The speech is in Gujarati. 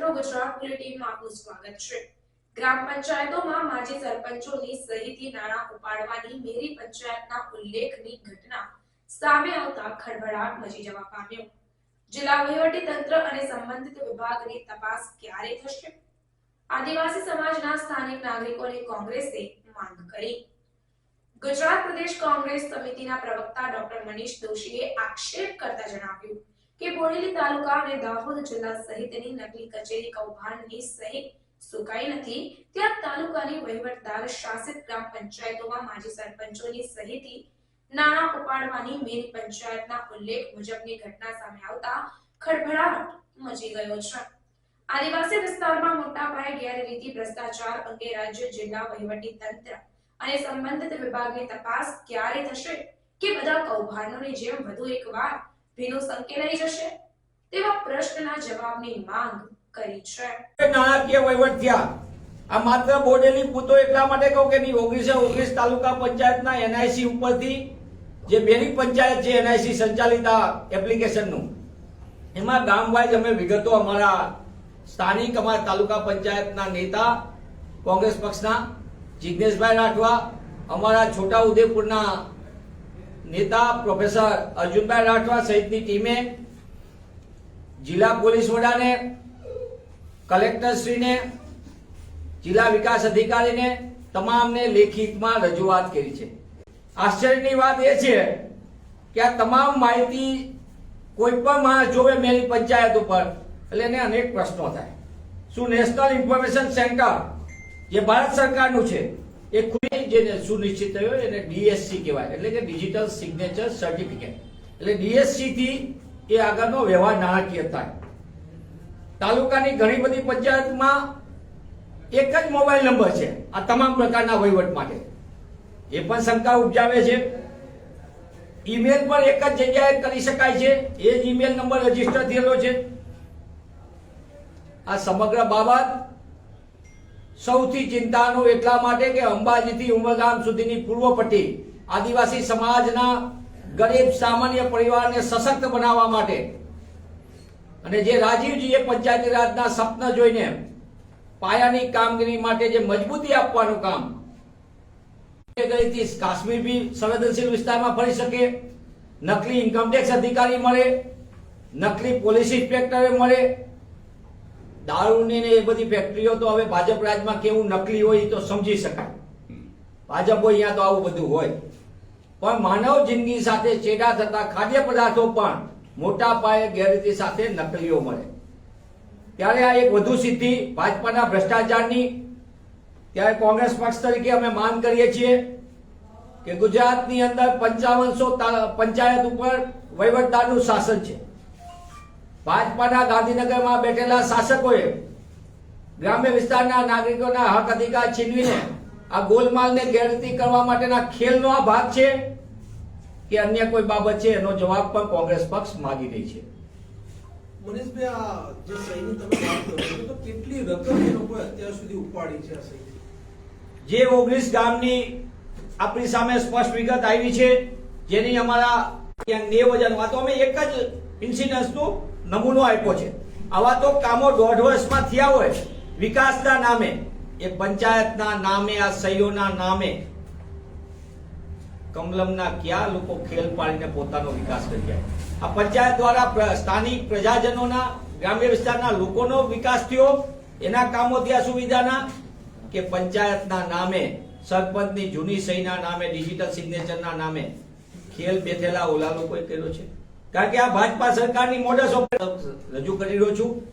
બુલેટિનમાં આપનું સ્વાગત છે. ગ્રામ પંચાયતોમાં માજી સરપંચોની સહીથી નાણાં ઉપાડવાની મેરી પંચાયતના ઉલ્લેખની ઘટના સામે આવતા ખળભળાટ મચી જવા પામ્યો. જિલ્લા વહીવટી તંત્ર અને સંબંધિત વિભાગની તપાસ ક્યારે થશે? આદિવાસી સમાજના સ્થાનિક નાગરિકોને કોંગ્રેસે માંગ કરી. ગુજરાત પ્રદેશ કોંગ્રેસ સમિતિના પ્રવક્તા ડોક્ટર મનીષ દોશીએ આક્ષેપ કરતા જણાવ્યું કે બોડેલી તાલુકા અને દાહોદ જિલ્લા સહિતની નકલી કચેરી કૌભાંડની સહિત સુકાઈ નથી. ત્યાં તાલુકાની વહીવટદાર શાસિત ગ્રામ પંચાયતોમાં માજી સરપંચોની સહિતી નાણાં ઉપાડવાની મેરી પંચાયતના ઉલ્લેખ મુજબની ઘટના સામે આવતા ખળભળાટ મચી ગયો છે. આદિવાસી વિસ્તારમાં મોટા પાયે ગેરરીતિ ભ્રષ્ટાચાર અંગે રાજ્ય જિલ્લા વહીવટી તંત્ર અને સંબંધિત વિભાગની તપાસ ક્યારે થશે કે બધા કૌભાંડોની જેમ વધુ એકવાર ભીનું સંકેલાઈ જશે? તેવા પ્રશ્નના જવાબની માંગ કરી છે. નાણાકીય વહીવટ થયા આ માત્ર બોડેલી પૂતો એટલા માટે કહું કે ની ઓગણીસો ઓગણીસ તાલુકા પંચાયતના એનઆઈસી ઉપરથી જે બેની પંચાયત છે, એનઆઈસી સંચાલિત આ એપ્લિકેશનનું, એમાં ગામ વાઇઝ અમે વિગતો અમારા સ્થાનિક, અમારા તાલુકા પંચાયતના નેતા, કોંગ્રેસ પક્ષના જિજ્ઞેશભાઈ રાઠવા, અમારા છોટા ઉદેપુરના નેતા પ્રોફેસર અર્જુનભાઈ રાઠવા સહિતની ટીમે જિલ્લા પોલીસ વડાને, કલેક્ટરશ્રીને, જિલ્લા વિકાસ અધિકારીને તમામને લેખિતમાં રજૂઆત કરી છે. આશ્ચર્યની વાત એ છે કે આ તમામ માહિતી કોઈ પણ માણસ જોવે મેરી પંચાયત ઉપર, એટલે એને અનેક પ્રશ્નો થાય. શું નેશનલ ઇન્ફોર્મેશન સેન્ટર જે ભારત સરકારનું છે, એ જેને સુનિશ્ચિત થયો? એને ડીએસસી કહેવાય. એટલે કે ડિજિટલ સિગ્નેચર સર્ટિફિકેટ એટલે ડીએસસી થી એ આગળનો વ્યવહાર નાણાકીય થાય. તાલુકાની ઘણી બધી પંચાયતમાં એક જ મોબાઈલ નંબર છે. આ તમામ પ્રકારના વહીવટ માટે. એ પણ શંકા ઉપજાવે છે. ઈમેલ પણ એક જ જગ્યાએ કરી શકાય છે. એ જ ઈમેલ નંબર રજિસ્ટર થયેલો છે. આ સમગ્ર બાબત સૌથી ચિંતાનું એટલા માટે કે અંબાજીથી ઉમરગામ સુધીની પૂર્વ પટ્ટી આદિવાસી સમાજના ગરીબ સામાન્ય પરિવારને સશક્ત બનાવવા માટે. અને જે રાજીવજીએ પંચાયતી રાજના સપના જોઈને પાયાની કામગીરી માટે જે મજબૂતી આપવાનું કામ કાશ્મીર બી સંવેદનશીલ વિસ્તારમાં ફરી શકે, નકલી ઇન્કમટેક્સ અધિકારી મળે, નકલી પોલીસ ઇન્સ્પેક્ટરે મળે દારૂની ને એ બધી ફેક્ટરીઓ તો હવે ભાજપ રાજમાં કેવું નકલી હોય એ તો સમજી શકાય. ભાજપ હોય અહીંયા તો આવું બધું હોય. પણ માનવ જિંદગી સાથે ચેડા થતા ખાદ્ય પદાર્થો પણ મોટા પાયે ગેરરીતિ સાથે નકલીઓ મળે. ત્યારે આ એક વધુ સિદ્ધિ ભાજપાના ભ્રષ્ટાચારની. ત્યારે કોંગ્રેસ પક્ષ તરીકે અમે માન કરીએ છીએ કે ગુજરાતની અંદર પંચાવનસો પંચાયત ઉપર વહીવટદારનું શાસન છે. ભાજપાના ગાંધીનગરમાં બેઠેલા શાસકોએ ગ્રામ્ય વિસ્તારના નાગરિકોના હક અધિકાર છીનવીને આ ગોલમાલને ગેરરીતિ કરવા માટેના ખેલનો આ ભાગ છે કે અન્ય કોઈ બાબત છે? એનો જવાબ પણ કોંગ્રેસ પક્ષ માગી રહી છે. મનીષભાઈ આ જે સહીની તમે વાત કરો છો તો કેટલી રકમ એ લોકોએ અત્યાર સુધી ઉપાડી છે આ સહી જે ઓગણીસ ગામની આપણી સામે સ્પષ્ટ વિગત આવી છે જેની અમારા ત્યાં નેવ હજાર વાતો. તો અમે એક જ ઇન્સિડન્સનો નમૂનો આપ્યો છે. આવા તો કામો દોઢ વર્ષમાં થયા હોય. વિકાસના નામે, એ પંચાયતના નામે, આ સહીઓના નામે. કમલમના કયા લોકો ખેલ પાડીને પોતાનો વિકાસ કરી જાય આ પંચાયત દ્વારા સ્થાનિક પ્રજાજનોના, ગ્રામ્ય વિસ્તારના લોકોનો વિકાસ થયો. એના કામો થયા સુવિધાના કે પંચાયતના નામે, સરપંચની જૂની સહીના નામે, ડિજિટલ સિગ્નેચરના નામે. ખેલ બેઠેલા ઓલા લોકોએ કર્યો છે? કારણ કે આ ભાજપા સરકારની મોડસ રજૂ કરી રહ્યો છું.